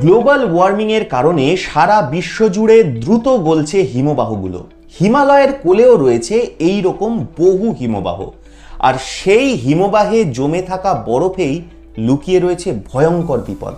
Global ওয়ার্মিংয়ের কারণে সারা বিশ্ব জুড়ে দ্রুত গলছে হিমবাহগুলো। হিমালয়ের কোলেও রয়েছে এই রকম বহু হিমবাহ। আর সেই হিমবাহে জমে থাকা বরফেই লুকিয়ে রয়েছে ভয়ঙ্কর বিপদ।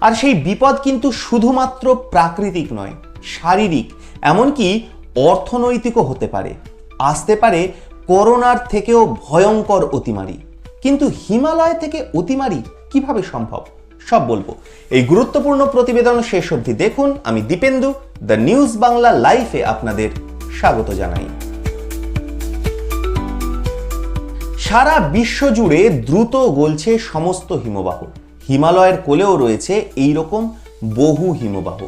আর সেই বিপদ কিন্তু শুধুমাত্র প্রাকৃতিক নয়, শারীরিক, এমনকি অর্থনৈতিকও হতে পারে। আসতে পারে করোনার থেকেও ভয়ঙ্কর অতিমারি। কিন্তু হিমালয় থেকে অতিমারি কীভাবে সম্ভব? সব বলব। এই গুরুত্বপূর্ণ প্রতিবেদন শেষ অবধি দেখুন। আমি দীপেন্দু, দ্য নিউজ বাংলা লাইফে আপনাদের স্বাগত জানাই। সারা বিশ্ব জুড়ে দ্রুত গলছে সমস্ত হিমবাহ। হিমালয়ের কোলেও রয়েছে এই রকম বহু হিমবাহ।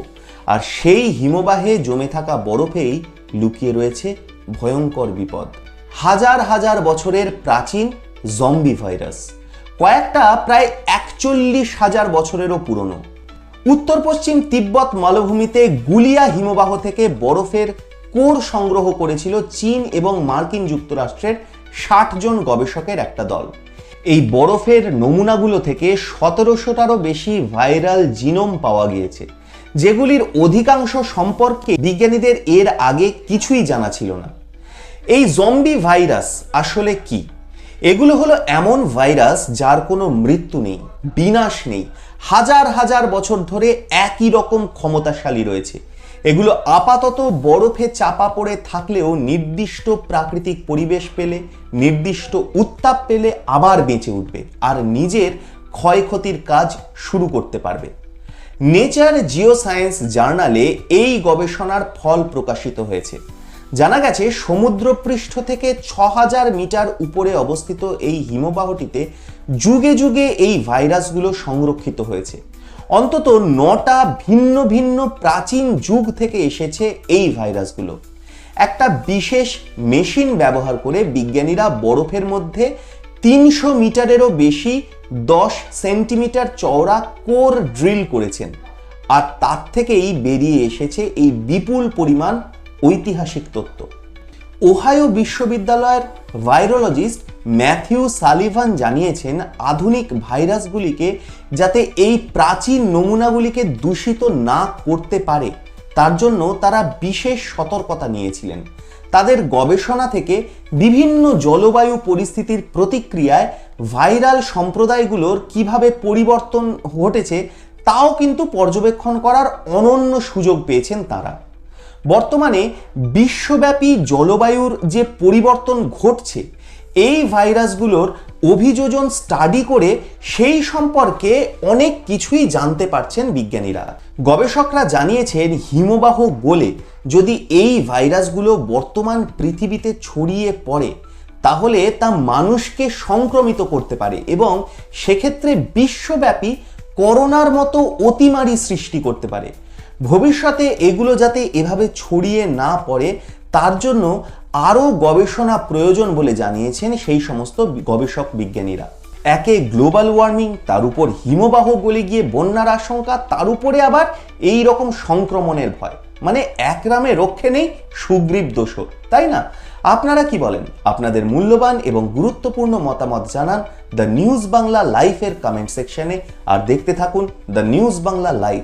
আর সেই হিমবাহে জমে থাকা বরফেই লুকিয়ে রয়েছে ভয়ঙ্কর বিপদ। হাজার হাজার বছরের প্রাচীন জম্বি ভাইরাস। কয়েকটা প্রায় একচল্লিশ হাজার বছরেরও পুরনো। উত্তর পশ্চিম তিব্বত মালভূমিতে গুলিয়া হিমবাহ থেকে বরফের কোর সংগ্রহ করেছিল চীন এবং মার্কিন যুক্তরাষ্ট্রের ষাট জন গবেষকের একটা দল। এই বরফের নমুনাগুলো থেকে সতেরোশোটারও বেশি ভাইরাল জিনোম পাওয়া গিয়েছে, যেগুলির অধিকাংশ সম্পর্কে বিজ্ঞানীদের এর আগে কিছুই জানা ছিল না। এই জম্বি ভাইরাস আসলে কি? এগুলো হলো এমন ভাইরাস যার কোনো মৃত্যু নেই, বিনাশ নেই। হাজার হাজার বছর ধরে একই রকম ক্ষমতাশালী রয়েছে। এগুলো আপাতত বরফে চাপা পড়ে থাকলেও নির্দিষ্ট প্রাকৃতিক পরিবেশ পেলে, নির্দিষ্ট উত্তাপ পেলে আবার বেঁচে উঠবে আর নিজের ক্ষয়ক্ষতির কাজ শুরু করতে পারবে। নেচার জিওসায়েন্স জার্নালে এই গবেষণার ফল প্রকাশিত হয়েছে। জানা গেছে, সমুদ্রপৃষ্ঠ থেকে ছ হাজার মিটার উপরে অবস্থিত এই হিমবাহটিতে যুগে যুগে এই ভাইরাসগুলো সংরক্ষিত হয়েছে। অন্তত নটা ভিন্ন ভিন্ন প্রাচীন যুগ থেকে এসেছে এই ভাইরাসগুলো। একটা বিশেষ মেশিন ব্যবহার করে বিজ্ঞানীরা বরফের মধ্যে তিনশো মিটারেরও বেশি দশ সেন্টিমিটার চওড়া কোর ড্রিল করেছেন। আর তার থেকেই বেরিয়ে এসেছে এই বিপুল পরিমাণ ঐতিহাসিক তথ্য ওহাইও বিশ্ববিদ্যালয়ের ভাইরোলজিস্ট ম্যাথিউ সালিভান জানিয়েছেন আধুনিক ভাইরাসগুলিকে যাতে এই প্রাচীন নমুনাগুলিকে দূষিত না করতে পারে, তার জন্য তারা বিশেষ সতর্কতা নিয়েছিলেন। তাদের গবেষণা থেকে বিভিন্ন জলবায়ু পরিস্থিতির প্রতিক্রিয়ায় ভাইরাল সম্প্রদায়গুলোর কীভাবে পরিবর্তন ঘটেছে, তাও কিন্তু পর্যবেক্ষণ করার অনন্য সুযোগ পেয়েছেন তারা। বর্তমানে বিশ্বব্যাপী জলবায়ুর যে পরিবর্তন ঘটছে, এই ভাইরাসগুলোর অভিযোজন স্টাডি করে সেই সম্পর্কে অনেক কিছুই জানতে পারছেন বিজ্ঞানীরা। গবেষকরা জানিয়েছেন, হিমবাহ গলে যদি এই ভাইরাসগুলো বর্তমান পৃথিবীতে ছড়িয়ে পড়ে, তাহলে তা মানুষকে সংক্রমিত করতে পারে এবং সেক্ষেত্রে বিশ্বব্যাপী করোনার মতো অতিমারি সৃষ্টি করতে পারে। ভবিষ্যতে এগুলো যাতে এভাবে ছড়িয়ে না পড়ে, তার জন্য আরও গবেষণা প্রয়োজন বলে জানিয়েছেন সেই সমস্ত গবেষক বিজ্ঞানীরা। একে গ্লোবাল ওয়ার্মিং, তার উপর হিমবাহ গলে গিয়ে বন্যার আশঙ্কা, তার উপরে আবার এই রকম সংক্রমণের ভয়। মানে এক রামে রক্ষে নেই সুগ্রীব দোষর তাই না? আপনারা কি বলেন? আপনাদের মূল্যবান এবং গুরুত্বপূর্ণ মতামত জানান দ্য নিউজ বাংলা লাইফের কমেন্ট সেকশনে, আর দেখতে থাকুন দ্য নিউজ বাংলা লাইভ